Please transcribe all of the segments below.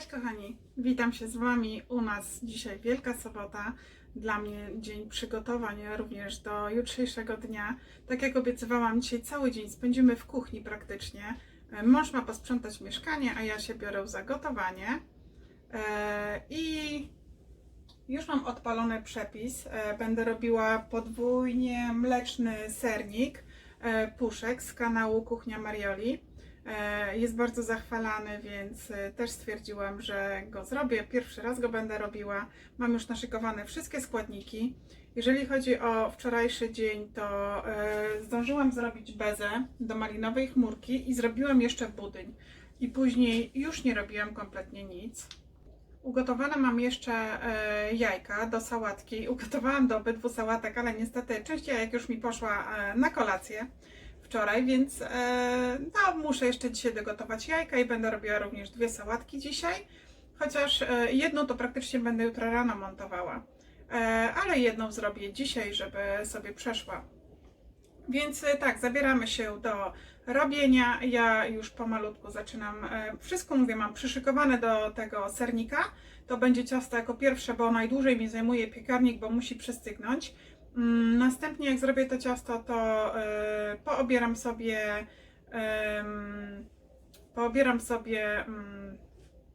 Cześć kochani, witam się z Wami. U nas dzisiaj Wielka Sobota. Dla mnie dzień przygotowań również do jutrzejszego dnia. Tak jak obiecywałam, dzisiaj cały dzień spędzimy w kuchni praktycznie. E, Mąż ma posprzątać mieszkanie, a ja się biorę za gotowanie. E, I już mam odpalony przepis. E, Będę robiła podwójnie mleczny sernik puszek z kanału Kuchnia Marioli. E, Jest bardzo zachwalany, więc e, też stwierdziłam, że go zrobię. Pierwszy raz go będę robiła. Mam już naszykowane wszystkie składniki. Jeżeli chodzi o wczorajszy dzień, to e, zdążyłam zrobić bezę do malinowej chmurki i zrobiłam jeszcze budyń. I później już nie robiłam kompletnie nic. Ugotowane mam jeszcze jajka do sałatki. Ugotowałam do obydwu sałatek, ale niestety część jajek już mi poszła na kolację wczoraj, więc e, no, muszę jeszcze dzisiaj dogotować jajka i będę robiła również dwie sałatki dzisiaj. Chociaż e, jedną to praktycznie będę jutro rano montowała, e, ale jedną zrobię dzisiaj, żeby sobie przeszła. Więc tak, zabieramy się do robienia. Ja już pomalutku zaczynam. Wszystko mówię, mam przyszykowane do tego sernika. To będzie ciasto jako pierwsze, bo najdłużej mi zajmuje piekarnik, bo musi przystygnąć. Mm, Następnie jak zrobię to ciasto, to e, poobieram sobie poobieram sobie mm,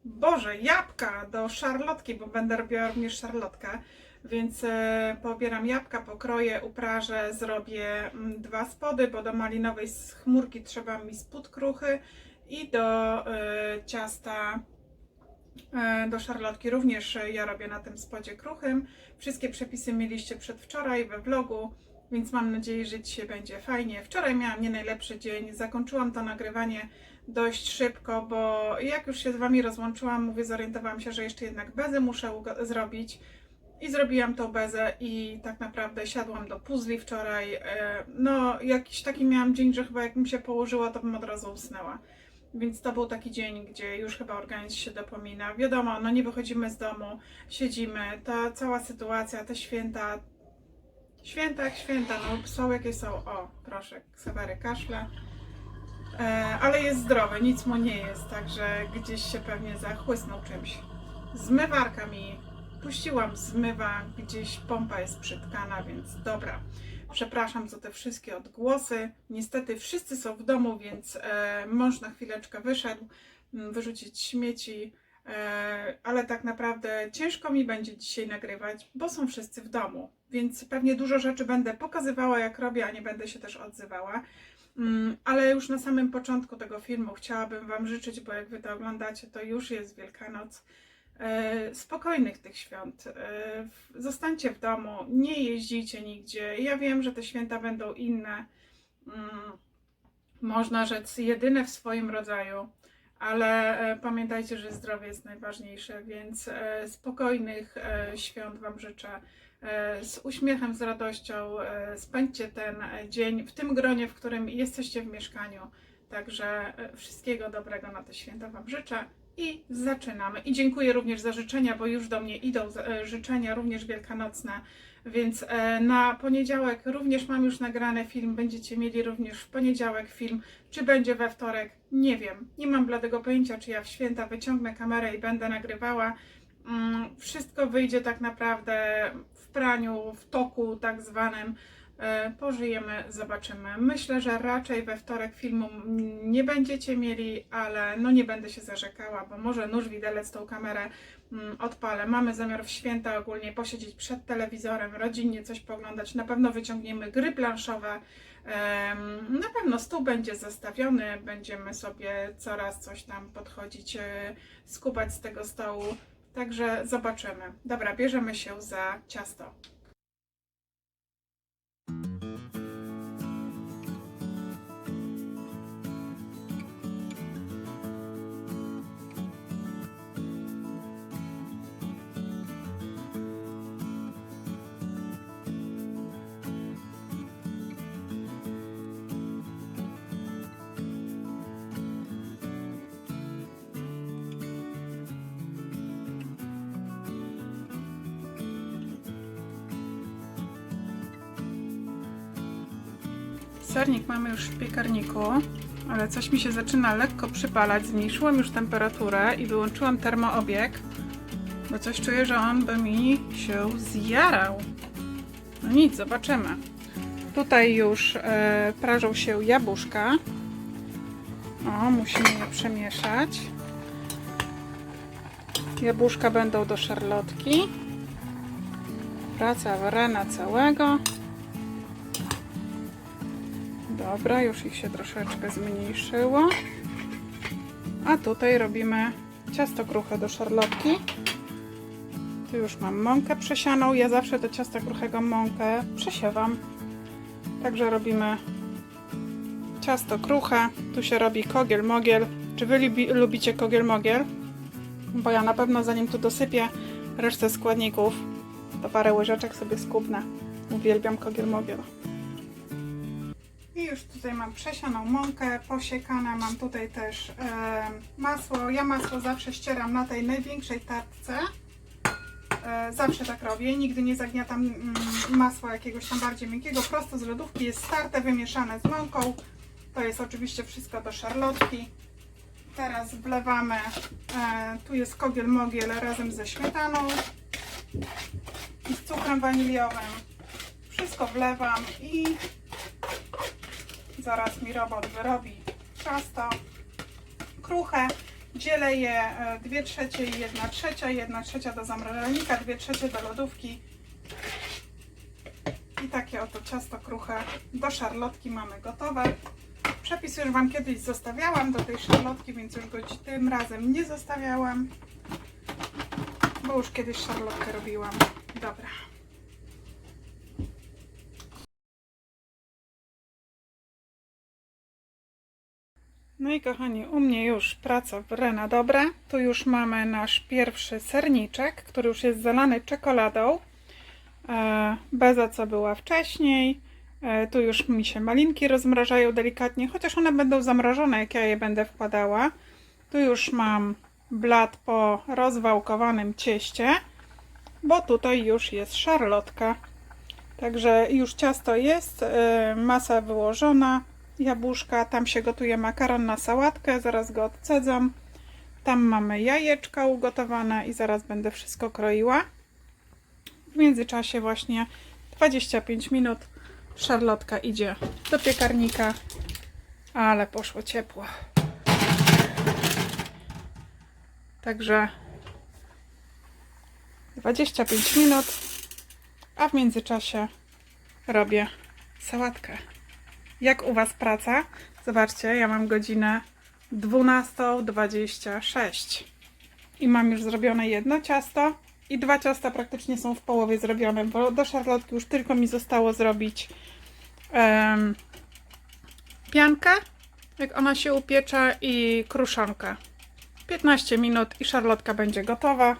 Boże, jabłka do szarlotki, bo będę robiła również szarlotkę. Więc e, poobieram jabłka, pokroję, uprażę, zrobię mm, dwa spody, bo do malinowej chmurki trzeba mi spód kruchy i do e, ciasta do szarlotki również e, ja robię na tym spodzie kruchym. Wszystkie przepisy mieliście przedwczoraj we vlogu, więc mam nadzieję, że dzisiaj będzie fajnie. Wczoraj miałam nie najlepszy dzień, zakończyłam to nagrywanie dość szybko, bo jak już się z Wami rozłączyłam, mówię, zorientowałam się, że jeszcze jednak bezę muszę zrobić. I zrobiłam tą bezę i tak naprawdę siadłam do puzli wczoraj. E, No, jakiś taki miałam dzień, że chyba jak mi się położyła, to bym od razu usnęła. Więc to był taki dzień, gdzie już chyba organizm się dopomina. Wiadomo, no nie wychodzimy z domu, siedzimy, ta cała sytuacja, te święta, święta jak święta, no są jakie są. O, proszę, Ksawery kaszle. E, ale jest zdrowy, nic mu nie jest, także gdzieś się pewnie zachłysnął czymś. Zmywarka mi puściłam, zmywa, gdzieś pompa jest przytkana, więc dobra. Przepraszam za te wszystkie odgłosy. Niestety wszyscy są w domu, więc e, mąż na chwileczkę wyszedł m, wyrzucić śmieci, e, ale tak naprawdę ciężko mi będzie dzisiaj nagrywać, bo są wszyscy w domu, więc pewnie dużo rzeczy będę pokazywała, jak robię, a nie będę się też odzywała. Mm, Ale już na samym początku tego filmu chciałabym Wam życzyć, bo jak Wy to oglądacie, to już jest Wielkanoc. E, Spokojnych tych świąt. E, Zostańcie w domu, nie jeździcie nigdzie. Ja wiem, że te święta będą inne. Mm, Można rzec jedyne w swoim rodzaju, ale e, pamiętajcie, że zdrowie jest najważniejsze, więc spokojnych świąt Wam życzę. Z uśmiechem, z radością spędźcie ten dzień w tym gronie, w którym jesteście w mieszkaniu. Także wszystkiego dobrego na te święta Wam życzę i zaczynamy. I dziękuję również za życzenia, bo już do mnie idą e, życzenia, również wielkanocne. Więc e, na poniedziałek również mam już nagrany film. Będziecie mieli również w poniedziałek film. Czy będzie we wtorek? Nie wiem. Nie mam bladego pojęcia, czy ja w święta wyciągnę kamerę i będę nagrywała. Mm, Wszystko wyjdzie tak naprawdę w praniu, w toku tak zwanym. E, Pożyjemy, zobaczymy. Myślę, że raczej we wtorek filmu nie będziecie mieli, ale no nie będę się zarzekała, bo może nóż widelec tą kamerę mm, odpalę. Mamy zamiar w święta ogólnie posiedzieć przed telewizorem, rodzinnie coś poglądać. Na pewno wyciągniemy gry planszowe. Na pewno stół będzie zastawiony, będziemy sobie coraz coś tam podchodzić, e, skubać z tego stołu. Także zobaczymy. Dobra, bierzemy się za ciasto. Sernik mamy już w piekarniku, ale coś mi się zaczyna lekko przypalać. Zmniejszyłam już temperaturę i wyłączyłam termoobieg, bo coś czuję, że on by mi się zjarał. No nic, zobaczymy. Tutaj już e, prażą się jabłuszka. O, musimy je przemieszać. Jabłuszka będą do szarlotki. Praca warena całego. Dobra, już ich się troszeczkę zmniejszyło. A tutaj robimy ciasto kruche do szarlotki. Tu już mam mąkę przesianą. Ja zawsze do ciasta kruchego mąkę przesiewam. Także robimy ciasto kruche. Tu się robi kogiel mogiel. Czy wy lubi, lubicie kogiel mogiel? Bo ja na pewno zanim tu dosypię resztę składników, to parę łyżeczek sobie skubnę. Uwielbiam kogiel mogiel. I już tutaj mam przesianą mąkę, posiekane. Mam tutaj też e, masło. Ja masło zawsze ścieram na tej największej tartce. E, zawsze tak robię. Nigdy nie zagniatam mm, masła jakiegoś tam bardziej miękkiego. Prosto z lodówki jest starte, wymieszane z mąką. To jest oczywiście wszystko do szarlotki. Teraz wlewamy, e, tu jest kogiel mogiel razem ze śmietaną i z cukrem waniliowym. Wszystko wlewam i zaraz mi robot wyrobi ciasto kruche. Dzielę je 2 trzecie i 1 trzecia, 1 trzecia do zamrażalnika, 2 trzecie do lodówki. I takie oto ciasto kruche do szarlotki mamy gotowe. Przepis już Wam kiedyś zostawiałam do tej szarlotki, więc już go tym razem nie zostawiałam, bo już kiedyś szarlotkę robiłam. Dobra. No i kochani, u mnie już praca w Rena dobra. Tu już mamy nasz pierwszy serniczek, który już jest zalany czekoladą. E, Beza co była wcześniej. E, Tu już mi się malinki rozmrażają delikatnie, chociaż one będą zamrożone, jak ja je będę wkładała. Tu już mam blat po rozwałkowanym cieście, bo tutaj już jest szarlotka. Także już ciasto jest, e, masa wyłożona, jabłuszka, tam się gotuje makaron na sałatkę, zaraz go odcedzam. Tam mamy jajeczka ugotowane i zaraz będę wszystko kroiła. W międzyczasie właśnie 25 minut szarlotka idzie do piekarnika, ale poszło ciepło. Także 25 minut, a w międzyczasie robię sałatkę. Jak u Was praca? Zobaczcie, ja mam godzinę 12.26 i mam już zrobione jedno ciasto i dwa ciasta praktycznie są w połowie zrobione, bo do szarlotki już tylko mi zostało zrobić em, piankę, jak ona się upiecze i kruszonkę. 15 minut i szarlotka będzie gotowa.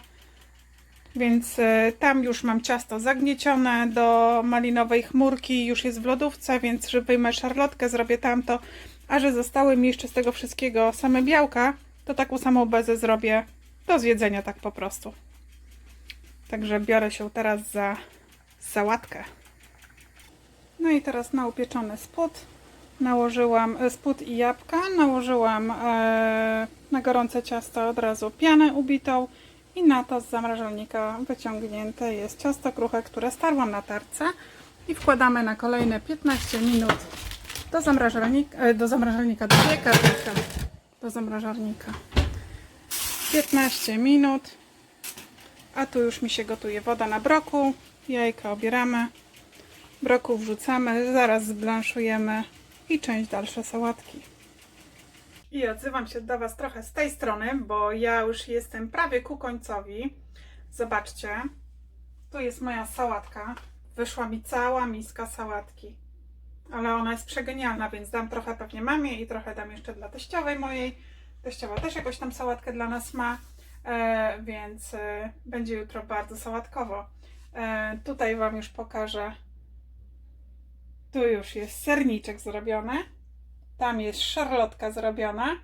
Więc e, tam już mam ciasto zagniecione do malinowej chmurki, już jest w lodówce, więc wyjmę szarlotkę, zrobię tamto. A że zostały mi jeszcze z tego wszystkiego same białka, to taką samą bezę zrobię do zjedzenia tak po prostu. Także biorę się teraz za sałatkę. No i teraz na upieczony spód nałożyłam e, spód i jabłka, nałożyłam e, na gorące ciasto od razu pianę ubitą i na to z zamrażalnika wyciągnięte jest ciasto kruche, które starłam na tarce. I wkładamy na kolejne 15 minut do zamrażalnika, e, do zamrażalnika, do piekarnika, do zamrażalnika. 15 minut, a tu już mi się gotuje woda na broku, jajka obieramy, broku wrzucamy, zaraz zblanszujemy i część dalsza sałatki. I odzywam się do Was trochę z tej strony, bo ja już jestem prawie ku końcowi. Zobaczcie, tu jest moja sałatka. Wyszła mi cała miska sałatki. Ale ona jest przegenialna, więc dam trochę pewnie mamie i trochę dam jeszcze dla teściowej mojej. Teściowa też jakąś tam sałatkę dla nas ma, e, więc e, będzie jutro bardzo sałatkowo. E, tutaj Wam już pokażę. Tu już jest serniczek zrobiony. Tam jest szarlotka zrobiona.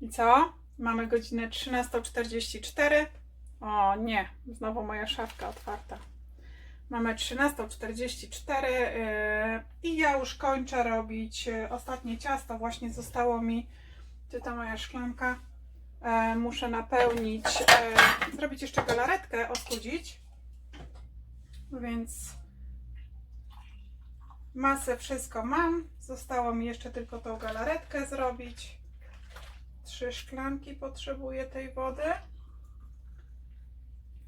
I co? Mamy godzinę 13.44. O nie, znowu moja szafka otwarta. Mamy 13.44 yy, i ja już kończę robić yy, ostatnie ciasto. Właśnie zostało mi, gdzie ta moja szklanka, E, muszę napełnić, e, zrobić jeszcze galaretkę, ostudzić. Więc masę wszystko mam. Zostało mi jeszcze tylko tą galaretkę zrobić. Trzy szklanki potrzebuję tej wody.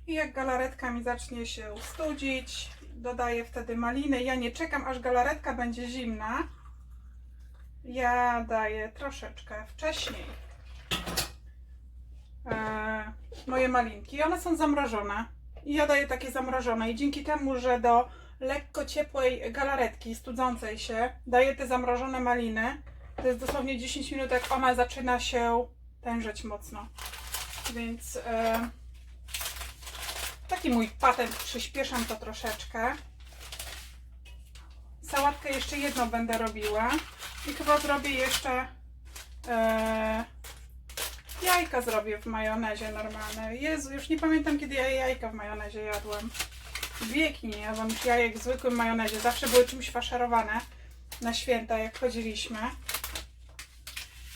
I jak galaretka mi zacznie się studzić, dodaję wtedy maliny. Ja nie czekam, aż galaretka będzie zimna. Ja daję troszeczkę wcześniej e, moje malinki. One są zamrożone. I ja daję takie zamrożone. I dzięki temu, że do lekko ciepłej galaretki studzącej się daję te zamrożone maliny, to jest dosłownie 10 minut, jak ona zaczyna się tężeć mocno. Więc e, taki mój patent, przyspieszam to troszeczkę. Sałatkę jeszcze jedną będę robiła. I chyba zrobię jeszcze e, jajka zrobię w majonezie normalne. Jezu, już nie pamiętam kiedy ja jajka w majonezie jadłem. Wieki nie jadłam jajek w zwykłym majonezie. Zawsze były czymś faszerowane na święta, jak chodziliśmy.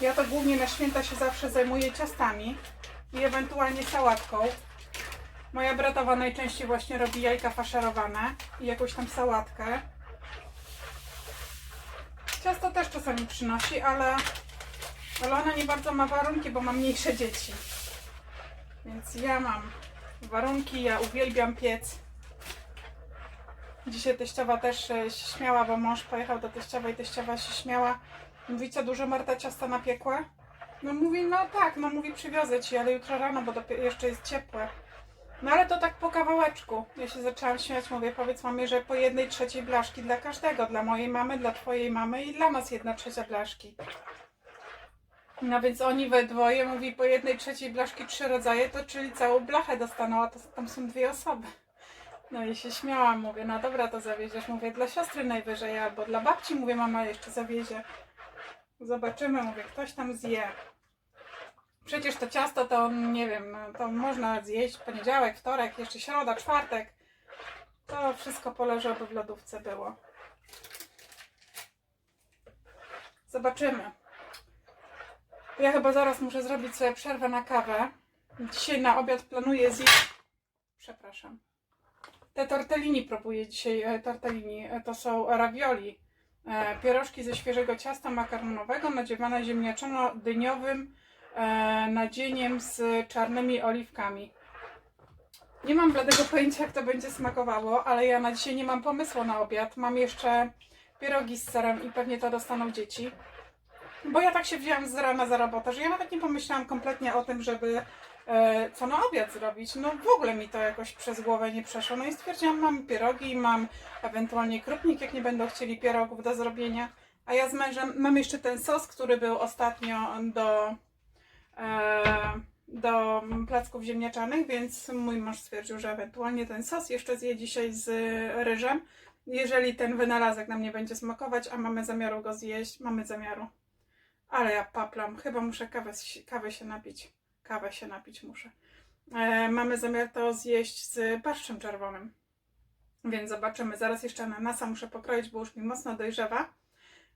Ja to głównie na święta się zawsze zajmuję ciastami i ewentualnie sałatką. Moja bratowa najczęściej właśnie robi jajka faszerowane i jakąś tam sałatkę. Ciasto też czasami przynosi, ale, ale ona nie bardzo ma warunki, bo ma mniejsze dzieci. Więc ja mam warunki, ja uwielbiam piec. Dzisiaj teściowa też e, się śmiała, bo mąż pojechał do teściowej, teściowa się śmiała. Mówi, co dużo Marta ciasta napiekła? No mówi, no tak, no mówi, przywiozę ci, ale jutro rano, bo jeszcze jest ciepłe. No ale to tak po kawałeczku. Ja się zaczęłam śmiać, mówię, powiedz mamie, że po jednej trzeciej blaszki dla każdego. Dla mojej mamy, dla twojej mamy i dla nas jedna trzecia blaszki. No więc oni we dwoje, mówi, po jednej trzeciej blaszki trzy rodzaje, to czyli całą blachę dostaną, a to tam są dwie osoby. No i się śmiałam, mówię, no dobra, to zawieziesz. Mówię, dla siostry najwyżej, albo dla babci, mówię, mama jeszcze zawiezie. Zobaczymy, mówię, ktoś tam zje. Przecież to ciasto to, nie wiem, to można zjeść poniedziałek, wtorek, jeszcze środa, czwartek. To wszystko poleży, aby w lodówce było. Zobaczymy. Ja chyba zaraz muszę zrobić sobie przerwę na kawę. Dzisiaj na obiad planuję zjeść... Przepraszam. Te tortellini próbuję dzisiaj, e, tortellini, e, to są ravioli. E, pierożki ze świeżego ciasta makaronowego nadziewane ziemniaczono-dyniowym e, nadzieniem z czarnymi oliwkami. Nie mam bladego pojęcia, jak to będzie smakowało, ale ja na dzisiaj nie mam pomysłu na obiad. Mam jeszcze pierogi z serem i pewnie to dostaną dzieci. Bo ja tak się wzięłam z rana za robotę, że ja nawet nie pomyślałam kompletnie o tym, żeby co na obiad zrobić. No w ogóle mi to jakoś przez głowę nie przeszło. No i stwierdziłam, mam pierogi, mam ewentualnie krupnik, jak nie będą chcieli pierogów do zrobienia. A ja z mężem mam jeszcze ten sos, który był ostatnio do, e, do placków ziemniaczanych, więc mój mąż stwierdził, że ewentualnie ten sos jeszcze zje dzisiaj z ryżem. Jeżeli ten wynalazek nam nie będzie smakować, a mamy zamiaru go zjeść, mamy zamiaru. Ale ja paplam, chyba muszę kawę, kawę się napić. Kawę się napić muszę. E, mamy zamiar to zjeść z barszczem czerwonym. Więc zobaczymy. Zaraz jeszcze ananasa muszę pokroić, bo już mi mocno dojrzewa.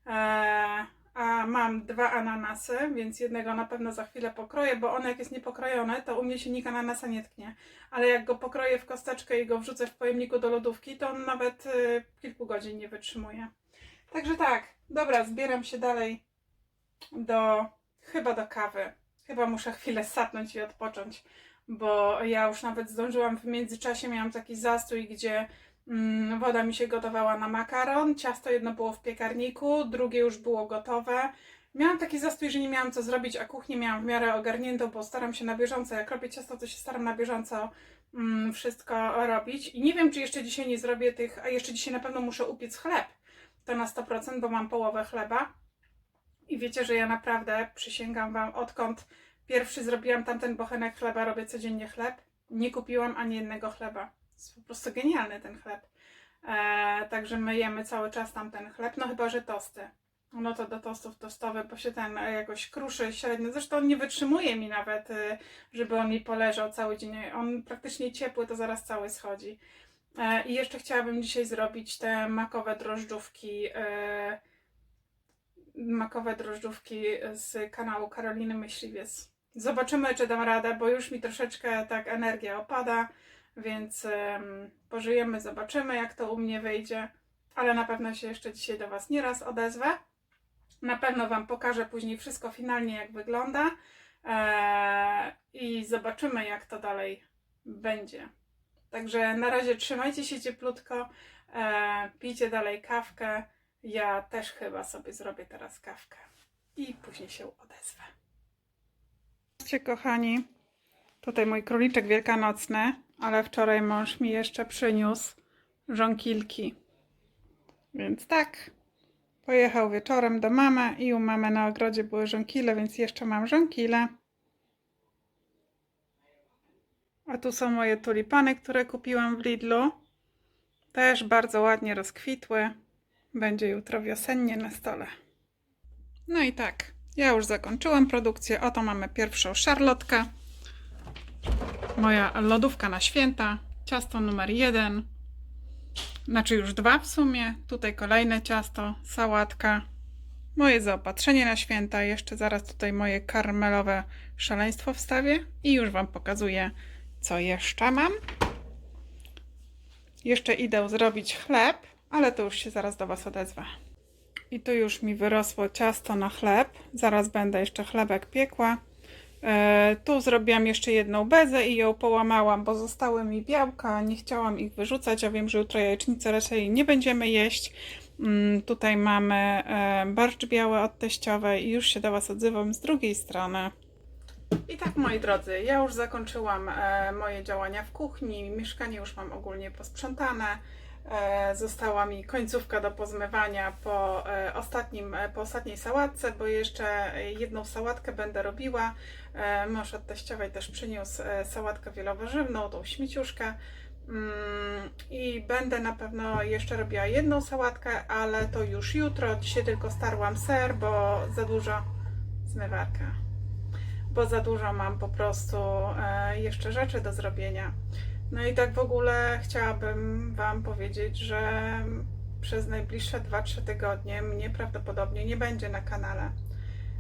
E, a mam dwa ananasy, więc jednego na pewno za chwilę pokroję, bo one jak jest niepokrojone, to u mnie się nikt ananasa nie tknie. Ale jak go pokroję w kosteczkę i go wrzucę w pojemniku do lodówki, to on nawet y, kilku godzin nie wytrzymuje. Także tak, dobra, zbieram się dalej do, chyba do kawy. Chyba muszę chwilę sapnąć i odpocząć, bo ja już nawet zdążyłam w międzyczasie, miałam taki zastój, gdzie mm, woda mi się gotowała na makaron, ciasto jedno było w piekarniku, drugie już było gotowe. Miałam taki zastój, że nie miałam co zrobić, a kuchnię miałam w miarę ogarniętą, bo staram się na bieżąco, jak robię ciasto, to się staram na bieżąco mm, wszystko robić. I nie wiem, czy jeszcze dzisiaj nie zrobię tych, a jeszcze dzisiaj na pewno muszę upiec chleb. To na 100%, bo mam połowę chleba. I wiecie, że ja naprawdę przysięgam Wam, odkąd pierwszy zrobiłam tamten bochenek chleba, robię codziennie chleb, nie kupiłam ani jednego chleba. Jest po prostu genialny ten chleb. E, także my jemy cały czas tamten chleb, no chyba, że tosty. No to do tostów tostowe, bo się ten e, jakoś kruszy średnio. Zresztą on nie wytrzymuje mi nawet, e, żeby on mi poleżał cały dzień. On praktycznie ciepły, to zaraz cały schodzi. E, I jeszcze chciałabym dzisiaj zrobić te makowe drożdżówki, makowe drożdżówki z kanału Karoliny Myśliwiec. Zobaczymy, czy dam radę, bo już mi troszeczkę tak energia opada, więc em, pożyjemy, zobaczymy, jak to u mnie wyjdzie. Ale na pewno się jeszcze dzisiaj do Was nieraz odezwę. Na pewno Wam pokażę później wszystko finalnie, jak wygląda. Eee, I zobaczymy, jak to dalej będzie. Także na razie trzymajcie się cieplutko, eee, pijcie dalej kawkę. Ja też chyba sobie zrobię teraz kawkę i później się odezwę. Zobaczcie, kochani, tutaj mój króliczek wielkanocny, ale wczoraj mąż mi jeszcze przyniósł żonkilki. Więc tak, pojechał wieczorem do mamy i u mamy na ogrodzie były żonkile, więc jeszcze mam żonkile. A tu są moje tulipany, które kupiłam w Lidlu. Też bardzo ładnie rozkwitły. Będzie jutro wiosennie na stole. No i tak, ja już zakończyłam produkcję. Oto mamy pierwszą szarlotkę. Moja lodówka na święta. Ciasto numer jeden. Znaczy już dwa w sumie. Tutaj kolejne ciasto, sałatka. Moje zaopatrzenie na święta. Jeszcze zaraz tutaj moje karmelowe szaleństwo wstawię. I już Wam pokazuję, co jeszcze mam. Jeszcze idę zrobić chleb, ale to już się zaraz do Was odezwę. I tu już mi wyrosło ciasto na chleb. Zaraz będę jeszcze chlebek piekła. E, tu zrobiłam jeszcze jedną bezę i ją połamałam, bo zostały mi białka. Nie chciałam ich wyrzucać. Ja wiem, że jutro jajecznicę raczej nie będziemy jeść. Mm, tutaj mamy e, barszcz biały od teściowej i już się do Was odzywam z drugiej strony. I tak, moi drodzy, ja już zakończyłam e, moje działania w kuchni. Mieszkanie już mam ogólnie posprzątane. E, została mi końcówka do pozmywania po, e, ostatnim, e, po ostatniej sałatce, bo jeszcze jedną sałatkę będę robiła. Mąż od teściowej też przyniósł sałatkę wielowarzywną, tą śmieciuszkę. Mm, I będę na pewno jeszcze robiła jedną sałatkę, ale to już jutro. Dzisiaj tylko starłam ser, bo za dużo zmywarka bo za dużo mam po prostu jeszcze rzeczy do zrobienia. No i tak w ogóle chciałabym Wam powiedzieć, że przez najbliższe 2-3 tygodnie mnie prawdopodobnie nie będzie na kanale.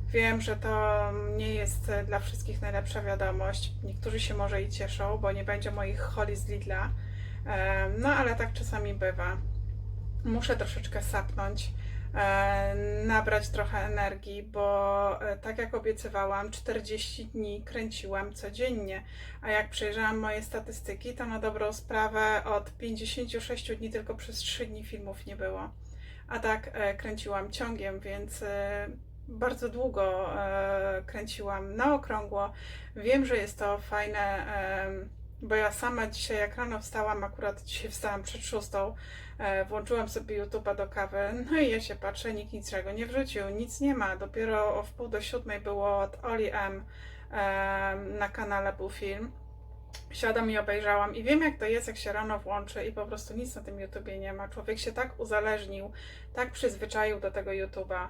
Wiem, że to nie jest dla wszystkich najlepsza wiadomość. Niektórzy się może i cieszą, bo nie będzie moich holi z Lidla. No ale tak czasami bywa. Muszę troszeczkę sapnąć nabrać trochę energii, bo e, tak jak obiecywałam, 40 dni kręciłam codziennie, a jak przejrzałam moje statystyki, to na dobrą sprawę od 56 dni tylko przez 3 dni filmów nie było. A tak e, kręciłam ciągiem, więc e, bardzo długo e, kręciłam na okrągło. Wiem, że jest to fajne, e, bo ja sama dzisiaj jak rano wstałam, akurat dzisiaj wstałam przed szóstą, E, Włączyłam sobie YouTube'a do kawy, no i ja się patrzę, nikt niczego nie wrzucił, nic nie ma. Dopiero o wpół do siódmej było od Oli M e, na kanale był film. Siadam i obejrzałam i wiem jak to jest, jak się rano włączy i po prostu nic na tym YouTubie nie ma. Człowiek się tak uzależnił, tak przyzwyczaił do tego YouTube'a,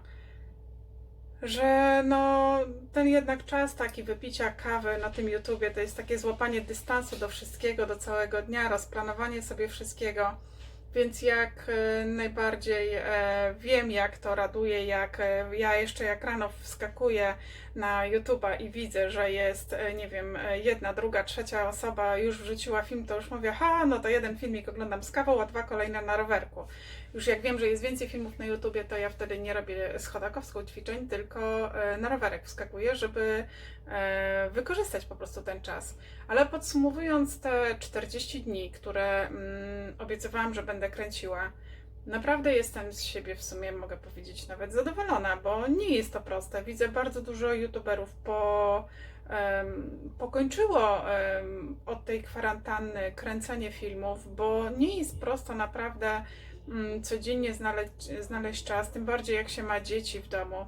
że no ten jednak czas taki wypicia kawy na tym YouTubie to jest takie złapanie dystansu do wszystkiego, do całego dnia, rozplanowanie sobie wszystkiego. Więc jak e, najbardziej e, wiem, jak to raduje, jak e, ja jeszcze jak rano wskakuję na YouTube'a i widzę, że jest, nie wiem, jedna, druga, trzecia osoba już wrzuciła film, to już mówię, ha, no to jeden filmik oglądam z kawą, a dwa kolejne na rowerku. Już jak wiem, że jest więcej filmów na YouTubie, to ja wtedy nie robię schodakowską ćwiczeń, tylko e, na rowerek wskakuję, żeby e, wykorzystać po prostu ten czas. Ale podsumowując te 40 dni, które mm, obiecywałam, że będę kręciła, naprawdę jestem z siebie w sumie, mogę powiedzieć, nawet zadowolona, bo nie jest to proste. Widzę bardzo dużo YouTuberów po, pokończyło od tej kwarantanny kręcenie filmów, bo nie jest prosto naprawdę codziennie znaleźć, znaleźć czas, tym bardziej jak się ma dzieci w domu.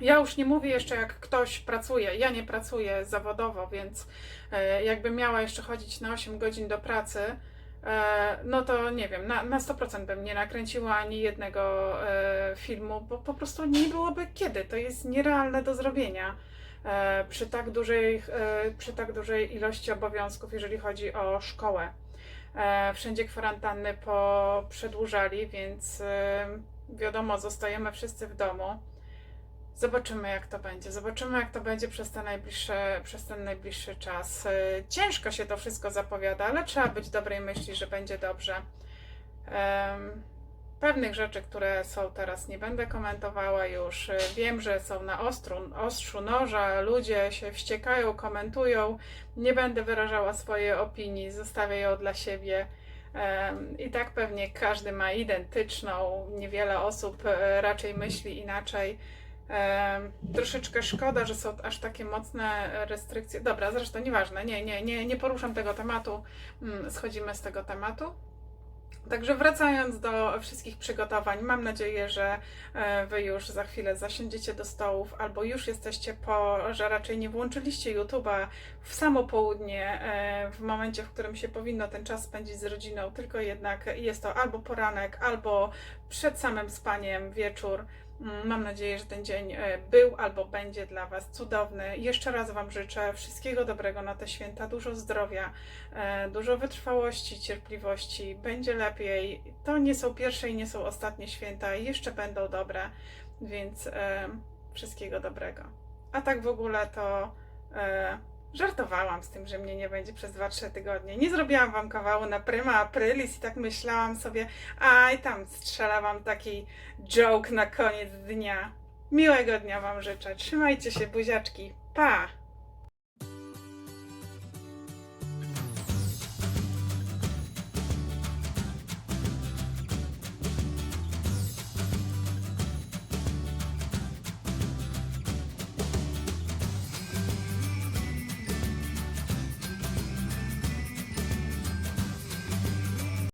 Ja już nie mówię jeszcze, jak ktoś pracuje. Ja nie pracuję zawodowo, więc e, jakbym miała jeszcze chodzić na 8 godzin do pracy, e, no to nie wiem, na, na 100% bym nie nakręciła ani jednego e, filmu, bo po prostu nie byłoby kiedy. To jest nierealne do zrobienia przy tak dużej, przy tak dużej ilości obowiązków, jeżeli chodzi o szkołę. E, wszędzie kwarantanny poprzedłużali, więc e, wiadomo, zostajemy wszyscy w domu. Zobaczymy, jak to będzie. Zobaczymy, jak to będzie przez, te najbliższe, przez ten najbliższy czas. E, Ciężko się to wszystko zapowiada, ale trzeba być dobrej myśli, że będzie dobrze. Em, Pewnych rzeczy, które są teraz, nie będę komentowała już. Wiem, że są na ostru, ostrzu noża, ludzie się wściekają, komentują. Nie będę wyrażała swojej opinii, zostawię ją dla siebie. I tak pewnie każdy ma identyczną. Niewiele osób e, raczej myśli inaczej. Troszeczkę szkoda, że są aż takie mocne restrykcje. Dobra, zresztą nieważne, nie, nie, nie, nie poruszam tego tematu. Mm, Schodzimy z tego tematu. Także wracając do wszystkich przygotowań, mam nadzieję, że e, Wy już za chwilę zasiądziecie do stołów, albo już jesteście po, że raczej nie włączyliście YouTube'a w samo południe, e, w momencie, w którym się powinno ten czas spędzić z rodziną, tylko jednak jest to albo poranek, albo przed samym spaniem wieczór. Mam nadzieję, że ten dzień e, był albo będzie dla Was cudowny. Jeszcze raz Wam życzę wszystkiego dobrego na te święta, dużo zdrowia, e, dużo wytrwałości, cierpliwości. Będzie lepiej. To nie są pierwsze i nie są ostatnie święta, jeszcze będą dobre, więc e, wszystkiego dobrego. A tak w ogóle to żartowałam z tym, że mnie nie będzie przez 2-3 tygodnie. Nie zrobiłam Wam kawału na prima aprilis i tak myślałam sobie, a i tam strzela Wam taki joke na koniec dnia. Miłego dnia Wam życzę. Trzymajcie się, buziaczki. Pa!